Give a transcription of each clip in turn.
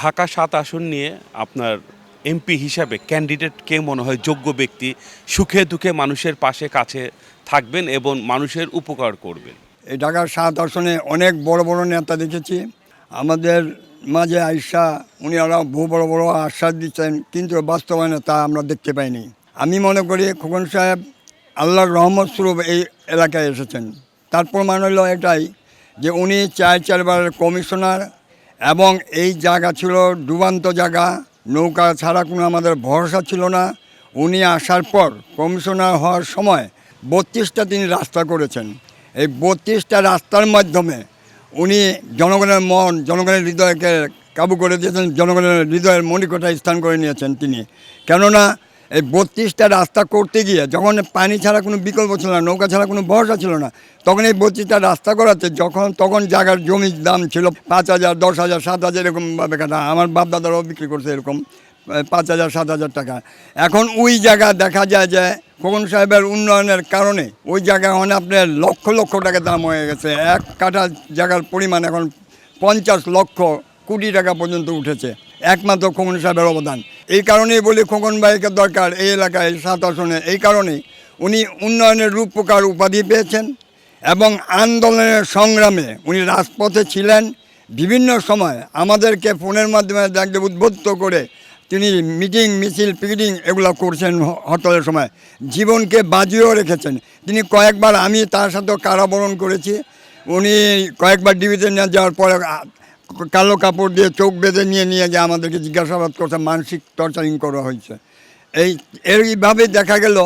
ঢাকা সাত আসন নিয়ে আপনার এমপি হিসাবে ক্যান্ডিডেট কে মনে হয় যোগ্য ব্যক্তি, সুখে দুঃখে মানুষের পাশে কাছে থাকবেন এবং মানুষের উপকার করবেন? এই ঢাকার সাত আসনে অনেক বড় বড় নেতা দেখেছি। আমাদের মাঝে আইসা উনি আরও বহু বড় বড় আশ্বাস দিচ্ছেন, কিন্তু বাস্তবায়নে তা আমরা দেখতে পাইনি। আমি মনে করি খোকন সাহেব আল্লাহর রহমত স্বরূপ এই এলাকায় এসেছেন। তার প্রমাণ হলো এটাই যে উনি চার চারবারের কমিশনার এবং এই জায়গা ছিল ডুবান্ত জায়গা, নৌকা ছাড়া কোনো আমাদের ভরসা ছিল না। উনি আসার পর কমিশনার হওয়ার সময় বত্রিশটা তিনি রাস্তা করেছেন। এই বত্রিশটা রাস্তার মাধ্যমে উনি জনগণের মন, জনগণের হৃদয়কে কাবু করে দিয়েছেন, জনগণের হৃদয়ের মণিকোঠায় স্থান করে নিয়েছেন তিনি। কেননা এই বত্রিশটা রাস্তা করতে গিয়ে যখন পানি ছাড়া কোনো বিকল্প ছিল না, নৌকা ছাড়া কোনো ভরসা ছিল না, তখন এই বত্রিশটা রাস্তা করাতে যখন তখন জায়গার জমির দাম ছিল পাঁচ হাজার, দশ হাজার, সাত হাজার এরকমভাবে কাটা। আমার বাপ দাদারাও বিক্রি করছে এরকম পাঁচ হাজার, সাত হাজার টাকা। এখন ওই জায়গা দেখা যায় যে খোকন সাহেবের উন্নয়নের কারণে ওই জায়গা এখন আপনার লক্ষ লক্ষ টাকা দাম হয়ে গেছে। এক কাঠা জায়গার পরিমাণ এখন পঞ্চাশ লক্ষ কোটি টাকা পর্যন্ত উঠেছে। একমাত্র খোকন সাহেবের অবদান। এই কারণেই বলি খোকন ভাইকে দরকার এই এলাকায় সাত আসনে। এই কারণেই উনি উন্নয়নের রূপকার উপাধি পেয়েছেন এবং আন্দোলনের সংগ্রামে উনি রাজপথে ছিলেন। বিভিন্ন সময় আমাদেরকে ফোনের মাধ্যমে দেখতে উদ্বুদ্ধ করে তিনি মিটিং, মিছিল পিকেটিং এগুলো করছেন হরতালের সময়। জীবনকে বাজিয়েও রেখেছেন। তিনি কয়েকবার আমি তার সাথেও কারাবরণ করেছি। উনি কয়েকবার ডিবিতে নিয়ে যাওয়ার পরে কালো কাপড় দিয়ে চোখ বেঁধে নিয়ে নিয়ে যে আমাদেরকে জিজ্ঞাসাবাদ করছে, মানসিক টর্চারিং করা হয়েছে। এই, এইভাবে দেখা গেল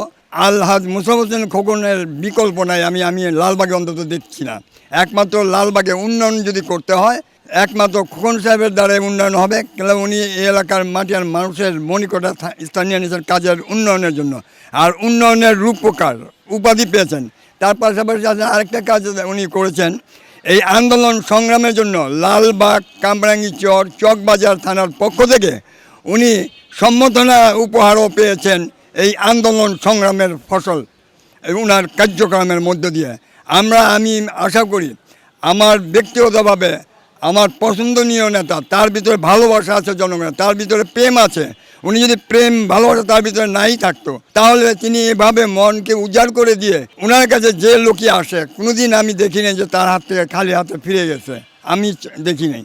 আলহাজ মুসাফ হোসেন খোকনের বিকল্প নাই আমি আমি লালবাগে অন্তত দেখছি না। একমাত্র লালবাগে উন্নয়ন যদি করতে হয়, একমাত্র খোকন সাহেবের দ্বারাই উন্নয়ন হবে কেন উনি এই এলাকার মাটি আর মানুষের মনিকটা স্থানীয় নিজের কাজের উন্নয়নের জন্য। আর উন্নয়নের রূপকার উপাধি পেয়েছেন। তার পাশাপাশি আরেকটা কাজ উনি করেছেন এই আন্দোলন সংগ্রামের জন্য লালবাগ, কামরাঙ্গি চর, চকবাজার থানার পক্ষ থেকে উনি সম্বোধনা উপহারও পেয়েছেন এই আন্দোলন সংগ্রামের ফসল উনার কার্যক্রমের মধ্য দিয়ে। আমরা, আমি আশা করি আমার ব্যক্তিগতভাবে আমার পছন্দনীয় নেতা, তার ভিতরে ভালোবাসা আছে জনগণের, তার ভিতরে প্রেম আছে উনি যদি প্রেম, ভালোবাসা তার ভিতরে নাই থাকতো, তাহলে তিনি এভাবে মনকে উজাড় করে দিয়ে ওনার কাছে যে লোকই আসে, কোনোদিন আমি দেখিনি যে তার হাত থেকে খালি হাতে ফিরে গেছে। আমি দেখি নাই।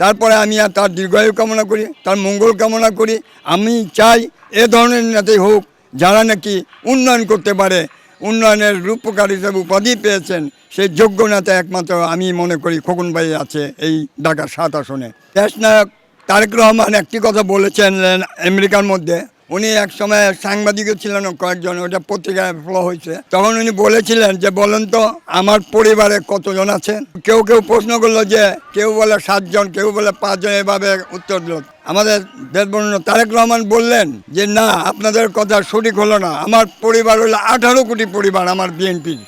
তারপরে আমি আর তার দীর্ঘায়ু কামনা করি, তার মঙ্গল কামনা করি। আমি চাই এ ধরনের নেতাই হোক, যারা নাকি উন্নয়ন করতে পারে, উন্নয়নের রূপকার হিসেবে উপাধি পেয়েছেন সেই যোগ্য নেতা একমাত্র আমি মনে করি খোকন ভাই আছে এই ঢাকা সাত আসনে। দেশ নায়ক তারেক রহমান একটি কথা বলেছেন আমেরিকার মধ্যে। উনি এক সময় সাংবাদিকও ছিলেন কয়েকজন ওটা পত্রিকায় ফ্লো হয়েছে। তখন উনি বলেছিলেন যে, বলেন তো, আমার পরিবারে কতজন আছে কেউ কেউ প্রশ্ন করল যে, কেউ বলে সাতজন, কেউ বলে পাঁচজন, এভাবে উত্তর দিল। আমাদের দেশবর্ণ তারেক রহমান বললেন যে, না, আপনাদের কথা সঠিক হলো না। আমার পরিবার হলো আঠারো কোটি পরিবার, আমার বিএনপির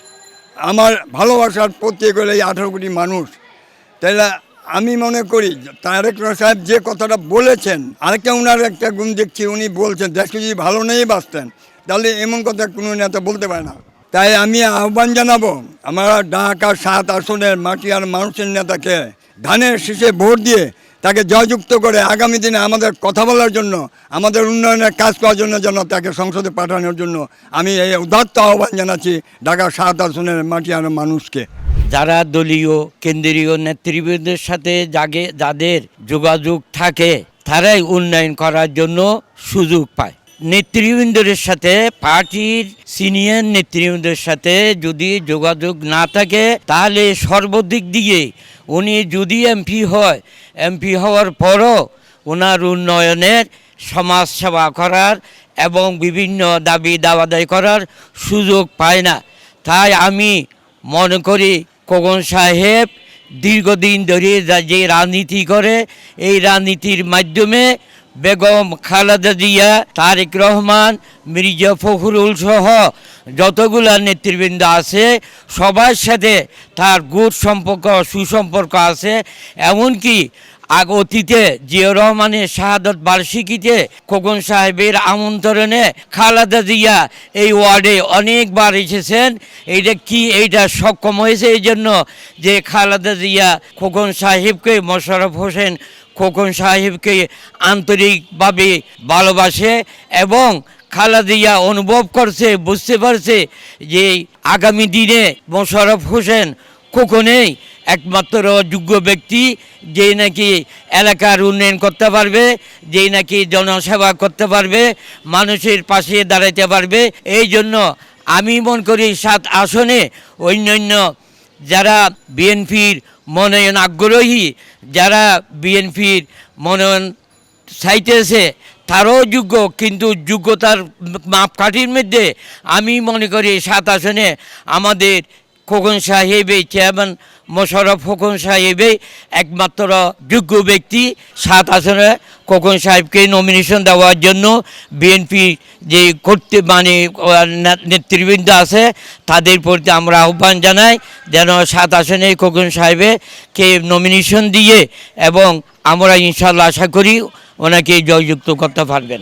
আমার ভালোবাসার প্রত্যেক হলো এই আঠারো কোটি মানুষ। তাহলে আমি মনে করি তারেক সাহেব যে কথাটা বলেছেন, আরেকটা ওনার একটা গুণ দেখছি, উনি বলছেন দেশকে যদি ভালো নেই বাঁচতেন, তাহলে এমন কথা কোনো নেতা বলতে পারে না। তাই আমি আহ্বান জানাব, আমরা ঢাকা সাত আসনের মাটি আর মানুষের নেতাকে ধানের শীষে ভোট দিয়ে তাকে জয়যুক্ত করে আগামী দিনে আমাদের কথা বলার জন্য, আমাদের উন্নয়নের কাজ করার জন্য যেন তাকে সংসদে পাঠানোর জন্য আমি এই উদাত্ত আহ্বান জানাচ্ছি ঢাকা সাত আসনের মাটি আর মানুষকে। যারা দলীয়, কেন্দ্রীয় নেতৃবৃন্দের সাথে জাগে, যাদের যোগাযোগ থাকে, তারাই উন্নয়ন করার জন্য সুযোগ পায়। নেতৃবৃন্দের সাথে, পার্টির সিনিয়র নেতৃবৃন্দের সাথে যদি যোগাযোগ না থাকে, তাহলে সর্বদিক দিয়ে উনি যদি এমপি হয়, এমপি হওয়ার পরও ওনার উন্নয়নের সমাজ সেবা করার এবং বিভিন্ন দাবি দাওয়াদাই করার সুযোগ পায় না। তাই আমি মনে করি খোকন সাহেব দীর্ঘদিন ধরে যা- যে রাজনীতি করে, এই রাজনীতির মাধ্যমে বেগম খালেদা জিয়া, তারেক রহমান, মির্জা ফখরুল সহ যতগুলা নেতৃবৃন্দ আছে, সবার সাথে তার গুড সম্পর্ক, সুসম্পর্ক আছে। এমনকি আগ অতীতে জিয়া রহমানের শাহাদত বার্ষিকীতে খোকন সাহেবের আমন্ত্রণে খালাদা জিয়া এই ওয়ার্ডে অনেকবার এসেছেন। এইটা কি, এইটা সক্ষম হয়েছে এই জন্য যে খালাদা জিয়া খোকন সাহেবকে মোশাররফ হোসেন খোকন সাহেবকে আন্তরিকভাবে ভালোবাসে এবং খালাদিয়া অনুভব করছে, বুঝতে পারছে যে আগামী দিনে মোশাররফ হোসেন খোকনেই একমাত্র যোগ্য ব্যক্তি যেই নাকি এলাকার উন্নয়ন করতে পারবে, যেই নাকি জনসেবা করতে পারবে, মানুষের পাশে দাঁড়াইতে পারবে। এই জন্য আমি মনে করি সাত আসনে অন্যান্য যারা বিএনপির মনোনয়ন আগ্রহী, যারা বিএনপির মনোনয়ন চাইতেছে, তারও যোগ্য, কিন্তু যোগ্যতার মাপকাঠির মধ্যে আমি মনে করি সাত আসনে আমাদের খোকন সাহেবে চেয়ারম্যান মোশাররফ খোকন সাহেবে, একমাত্র যোগ্য ব্যক্তি। সাত আসনে খোকন সাহেবকে নমিনেশন দেওয়ার জন্য বিএনপি যে করতে মানে নেতৃবৃন্দ আছে, তাদের প্রতি আমরা আহ্বান জানাই যেন সাত আসনে খোকন সাহেবকে নমিনেশন দিয়ে এবং আমরা ইনশাল্লাহ আশা করি ওনাকে জয়যুক্ত করতে পারবেন।